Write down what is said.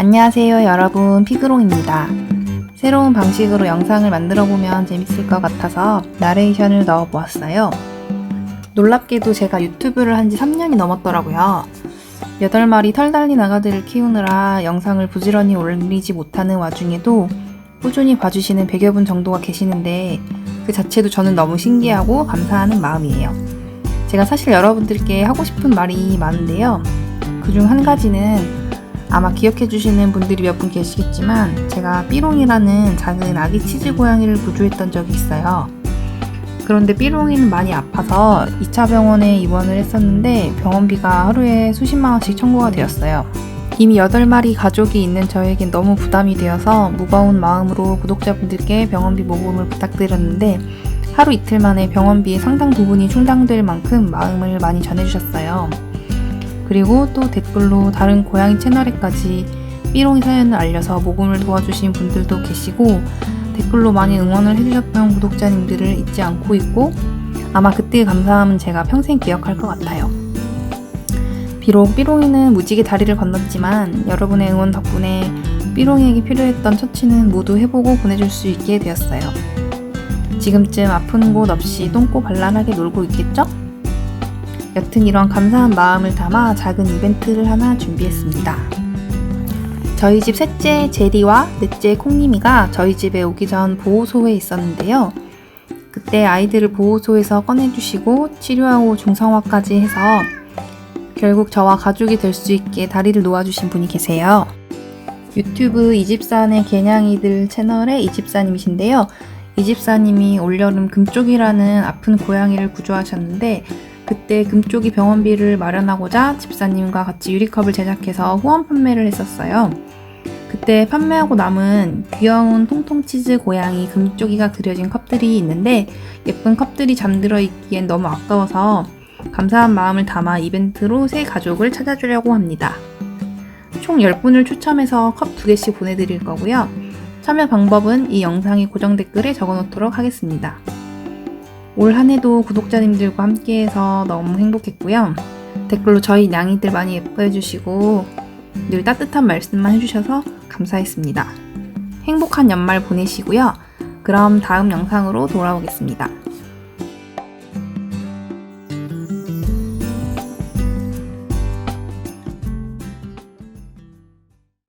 안녕하세요 여러분 피그롱입니다. 새로운 방식으로 영상을 만들어 보면 재밌을 것 같아서 나레이션을 넣어 보았어요. 놀랍게도 제가 유튜브를 한 지 3년이 넘었더라고요. 8마리 털 달린 아가들을 키우느라 영상을 부지런히 올리지 못하는 와중에도 꾸준히 봐주시는 100여 분 정도가 계시는데 그 자체도 저는 너무 신기하고 감사하는 마음이에요. 제가 사실 여러분들께 하고 싶은 말이 많은데요. 그중 한 가지는 아마 기억해 주시는 분들이 몇 분 계시겠지만 제가 삐롱이라는 작은 아기 치즈 고양이를 구조했던 적이 있어요. 그런데 삐롱이는 많이 아파서 2차 병원에 입원을 했었는데 병원비가 하루에 수십만 원씩 청구가 되었어요. 이미 8마리 가족이 있는 저에겐 너무 부담이 되어서 무거운 마음으로 구독자분들께 병원비 모금을 부탁드렸는데 하루 이틀 만에 병원비의 상당 부분이 충당될 만큼 마음을 많이 전해주셨어요. 그리고 또 댓글로 다른 고양이 채널에까지 삐롱이 사연을 알려서 모금을 도와주신 분들도 계시고 댓글로 많이 응원을 해주셨던 구독자님들을 잊지 않고 있고 아마 그때의 감사함은 제가 평생 기억할 것 같아요. 비록 삐롱이는 무지개 다리를 건넜지만 여러분의 응원 덕분에 삐롱이에게 필요했던 처치는 모두 해보고 보내줄 수 있게 되었어요. 지금쯤 아픈 곳 없이 똥꼬 발랄하게 놀고 있겠죠? 여튼 이런 감사한 마음을 담아 작은 이벤트를 하나 준비했습니다. 저희 집 셋째 제리와 넷째 콩님이가 저희 집에 오기 전 보호소에 있었는데요. 그때 아이들을 보호소에서 꺼내주시고 치료하고 중성화까지 해서 결국 저와 가족이 될 수 있게 다리를 놓아주신 분이 계세요. 유튜브 이집산의 개냥이들 채널의 이집사님이신데요. 이집사님이 올여름 금쪽이라는 아픈 고양이를 구조하셨는데 그때 금쪽이 병원비를 마련하고자 집사님과 같이 유리컵을 제작해서 후원 판매를 했었어요. 그때 판매하고 남은 귀여운 통통치즈 고양이 금쪽이가 그려진 컵들이 있는데 예쁜 컵들이 잠들어 있기엔 너무 아까워서 감사한 마음을 담아 이벤트로 새 가족을 찾아주려고 합니다. 총 10분을 추첨해서 컵 2개씩 보내드릴 거고요. 참여 방법은 이 영상의 고정 댓글에 적어 놓도록 하겠습니다. 올 한 해도 구독자님들과 함께해서 너무 행복했고요. 댓글로 저희 냥이들 많이 예뻐해 주시고 늘 따뜻한 말씀만 해주셔서 감사했습니다. 행복한 연말 보내시고요. 그럼 다음 영상으로 돌아오겠습니다.